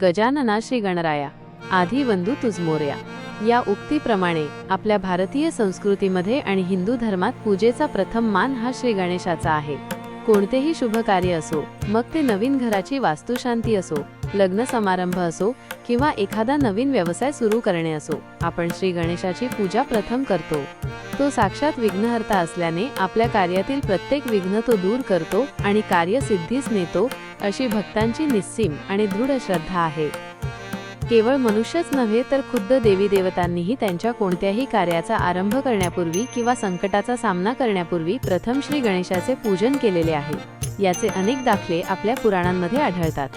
गजानना श्री गणराया आधी वंदू तुझमोर्या या उक्तीप्रमाणे आपल्या भारतीय संस्कृतीमध्ये आणि हिंदू धर्मात पूजेचा प्रथम मान हा श्री गणेशाचा आहे. कोणतेही शुभ कार्य असो मग ते नवीन घराची वास्तुशांती असो लग्न समारंभ असो किंवा एखादा नवीन व्यवसाय सुरू करणे असो आपण श्री गणेशाची पूजा प्रथम करतो. तो साक्षात विघ्नहर्ता असल्याने आपल्या कार्यातील प्रत्येक विघ्न तो दूर करतो आणि कार्य सिद्धीस नेतो अशी भक्तांची निस्सीम आणि दृढ श्रद्धा आहे. केवळ मनुष्यच नव्हे तर खुद्द देवी देवतांनीही त्यांच्या कोणत्याही कार्याचा आरंभ करण्यापूर्वी किंवा संकटाचा सामना करण्यापूर्वी प्रथम श्री गणेशाचे पूजन केलेले आहे. याचे अनेक दाखले आपल्या पुराणांमध्ये आढळतात.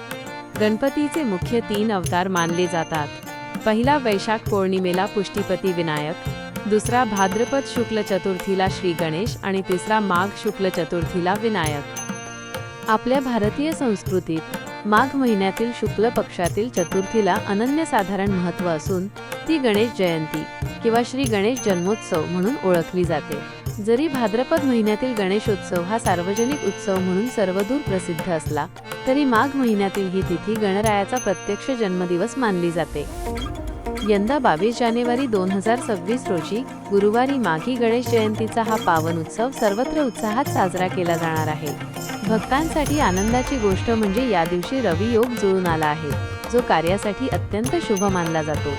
गणपतीचे मुख्य तीन अवतार मानले जातात. पहिला वैशाख पौर्णिमेला पुष्टीपती विनायक दुसरा भाद्रपद शुक्ल चतुर्थीला श्री गणेश आणि तिसरा माघ शुक्ल चतुर्थीला विनायक. आपल्या भारतीय संस्कृतीत माघ महिन्यातील शुक्ल पक्षातील चतुर्थीला अनन्यसाधारण महत्त्व असून ती गणेश जयंती किंवा श्री गणेश जन्मोत्सव म्हणून ओळखली जाते. जरी भाद्रपद महिन्यातील गणेशोत्सव हा सार्वजनिक उत्सव म्हणून सर्वदूर प्रसिद्ध असला तरी माघ महिन्यातील ही तिथी गणरायाचा प्रत्यक्ष जन्मदिवस मानली जाते. यंदा बावीस जानेवारी दोन हजार सव्वीस रोजी गुरुवारी माघी गणेश जयंतीचा हा पावन उत्सव सर्वत्र उत्साहात साजरा केला जाणार आहे. भक्तांसाठी आनंदाची गोष्ट म्हणजे या दिवशी रवी योग जुळून आला आहे. जो कार्यासाठी अत्यंत शुभ मानला जातो.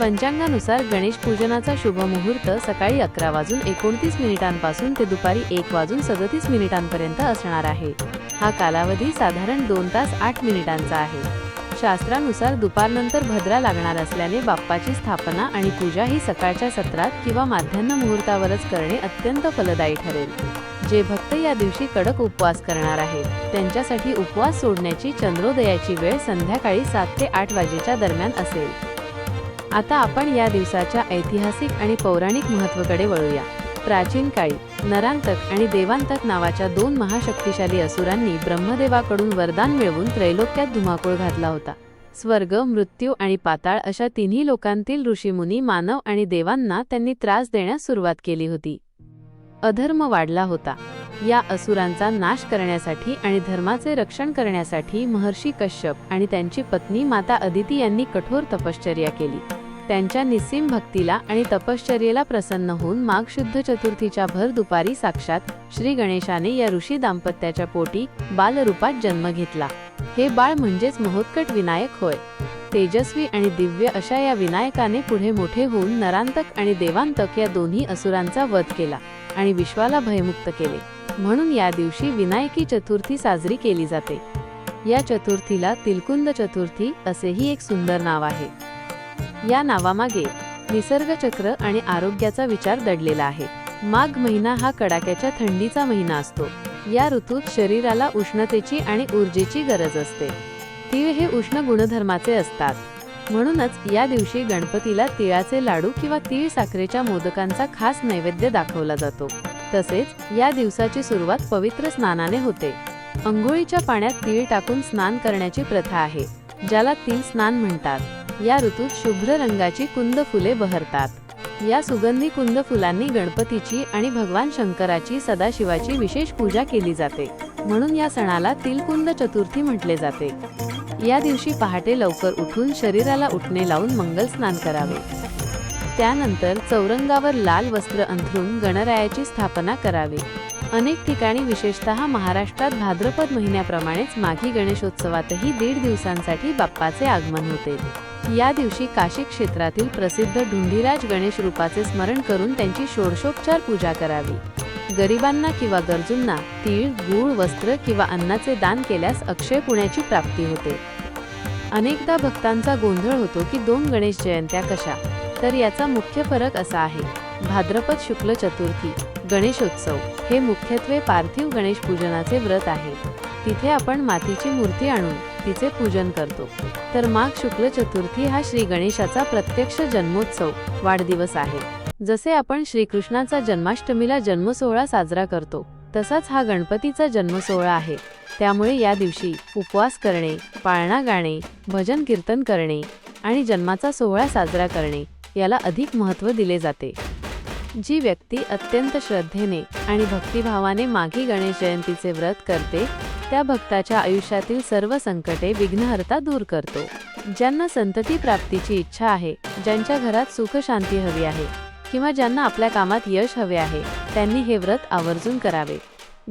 पंचांगानुसार गणेश पूजनाचा शुभ मुहूर्त सकाळी अकरा वाजून एकोणतीस मिनिटांपासून ते दुपारी एक वाजून सदतीस मिनिटांपर्यंत असणार आहे. हा कालावधी साधारण दोन तास आठ मिनिटांचा आहे. शास्त्रानुसार दुपारनंतर भद्रा लागणार असल्याने बाप्पाची स्थापना आणि पूजा ही सकाळच्या सत्रात किंवा माध्यान्ह मुहूर्तावरच करणे अत्यंत फलदायी ठरेल. जे भक्त या दिवशी कडक उपवास करणार आहेत त्यांच्यासाठी उपवास सोडण्याची चंद्रोदयाची वेळ संध्याकाळी सात ते आठ वाजेच्या दरम्यान असेल. आता आपण या दिवसाच्या ऐतिहासिक आणि पौराणिक महत्त्वाकडे वळूया. प्राचीन काळी नरांतक आणि देवांतक नावाच्या दोन महाशक्तिशाली असुरांनी ब्रह्मदेवाकडून वरदान मिळवून त्रैलोक्यात धुमाकूळ घातला होता. स्वर्ग मृत्यू आणि पाताळ अशा तिन्ही लोकांतील ऋषीमुनी मानव आणि देवांना त्यांनी त्रास देण्यास सुरुवात केली होती. अधर्म वाढला होता. या असुरांचा नाश करण्यासाठी आणि धर्माचे रक्षण करण्यासाठी महर्षी कश्यप आणि त्यांची पत्नी माता अदिती यांनी कठोर तपश्चर्या केली. त्यांच्या निस्सीम भक्तीला आणि तपश्चर्येला प्रसन्न होऊन माघ शुद्ध चतुर्थीच्या भर दुपारी साक्षात श्री गणेशाने या ऋषी दाम्पत्याच्या पोटी बालरूपात जन्म घेतला. हे बाळ म्हणजेच महोत्कट विनायक होय. तेजस्वी आणि दिव्य अशा या विनायकाने पुढे मोठे होऊन नरांतक आणि देवांतक या दोन्ही असुरांचा वध केला आणि विश्वाला भयमुक्त केले. म्हणून या दिवशी विनायकी चतुर्थी साजरी केली जाते. या चतुर्थीला तिलकुंद चतुर्थी असेही एक सुंदर नाव आहे. या नावामागे निसर्गचक्र आणि आरोग्याचा विचार दडलेला आहे. माघ महिना हा कडाक्याच्या थंडीचा महिना असतो. या ऋतूत शरीराला उष्णतेची आणि ऊर्जेची गरज असते. तीळ हे उष्ण गुणधर्माचे असतात. म्हणूनच या दिवशी गणपतीला तिळाचे लाडू किंवा तीळ साखरेच्या मोदकांचा खास नैवेद्य दाखवला जातो. तसेच या दिवसाची सुरुवात पवित्र स्नानाने होते. अंघोळीच्या पाण्यात तीळ टाकून स्नान करण्याची प्रथा आहे ज्याला तीळ स्नान म्हणतात. या ऋतूत शुभ्र रंगाची कुंद फुले बहरतात. या सुगंधी कुंद फुलांनी गणपतीची आणि भगवान शंकराची सदाशिवाची विशेष पूजा केली जाते. म्हणून या सणाला तिलकुंद चतुर्थी म्हटले जाते. या दिवशी पहाटे लवकर उठून शरीराला उठणे लावून मंगल स्नान करावे. त्यानंतर चौरंगावर लाल वस्त्र अंथरून गणरायाची स्थापना करावी. अनेक ठिकाणी विशेषतः महाराष्ट्रात भाद्रपद महिन्याप्रमाणेच माघी गणेशोत्सवातही दीड दिवसांसाठी बाप्पाचे आगमन होते. या दिवशी काशी क्षेत्रातील प्रसिद्ध ढुंढीराज गणेश रूपाचे स्मरण करून त्यांची षोडशोपचार पूजा करावी. गरिबांना किंवा गरजूंना तीळ गूळ वस्त्र किंवा अन्नाचे दान केल्यास अक्षय पुण्याची प्राप्ती होते. अनेकदा भक्तांचा गोंधळ होतो की दोन गणेश जयंत्या कशा? तर याचा मुख्य फरक असा आहे. भाद्रपद शुक्ल चतुर्थी गणेशोत्सव हे मुख्यत्वे पार्थिव गणेश पूजनाचे व्रत आहे. तिथे आपण मातीची मूर्ती आणून तिचे पूजन करतो. तर माघ शुक्ल चतुर्थी हा श्री गणेशाचा प्रत्यक्ष जन्मोत्सव वाढदिवस आहे. जसे आपण श्रीकृष्णाचा जन्माष्टमीला जन्मसोहळा साजरा करतो तसाच हा गणपतीचा जन्मसोहळा आहे. त्यामुळे या दिवशी उपवास करणे पाळणा गाणे भजन कीर्तन करणे आणि जन्माचा सोहळा साजरा करणे याला अधिक महत्त्व दिले जाते. जी व्यक्ती अत्यंत श्रद्धेने आणि भक्तिभावाने माघी गणेश जयंतीचे व्रत करते त्या भक्ताच्या आयुष्यातील सर्व संकटे विघ्नहर्ता दूर करतो. ज्यांना संतती प्राप्तीची इच्छा आहे ज्यांच्या घरात सुख शांती हवी आहे किंवा ज्यांना आपल्या कामात यश हवे आहे त्यांनी हे व्रत आवर्जून करावे.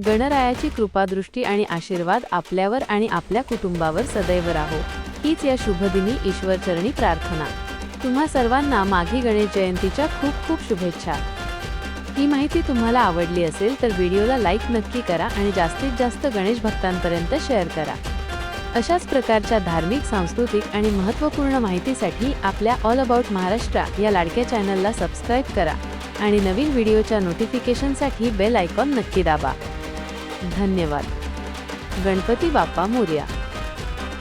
गणरायाची कृपादृष्टी आणि आशीर्वाद आपल्यावर आणि आपल्या कुटुंबावर सदैव राहो. हीच या शुभदिनी ईश्वरचरणी प्रार्थना. तुम्हा सर्वांना माघी गणेश जयंतीच्या खूप खूप शुभेच्छा. ही माहिती तुम्हाला आवडली असेल तर व्हिडिओला लाईक नक्की करा आणि जास्तीत जास्त गणेश भक्तांपर्यंत शेअर करा. अशाच प्रकारच्या धार्मिक सांस्कृतिक आणि महत्त्वपूर्ण माहितीसाठी आपल्या ऑल अबाउट महाराष्ट्र या लाडक्या चॅनलला सबस्क्राईब करा आणि नवीन व्हिडिओच्या नोटिफिकेशनसाठी बेल आयकॉन नक्की दाबा. धन्यवाद. गणपती बाप्पा मोर्या.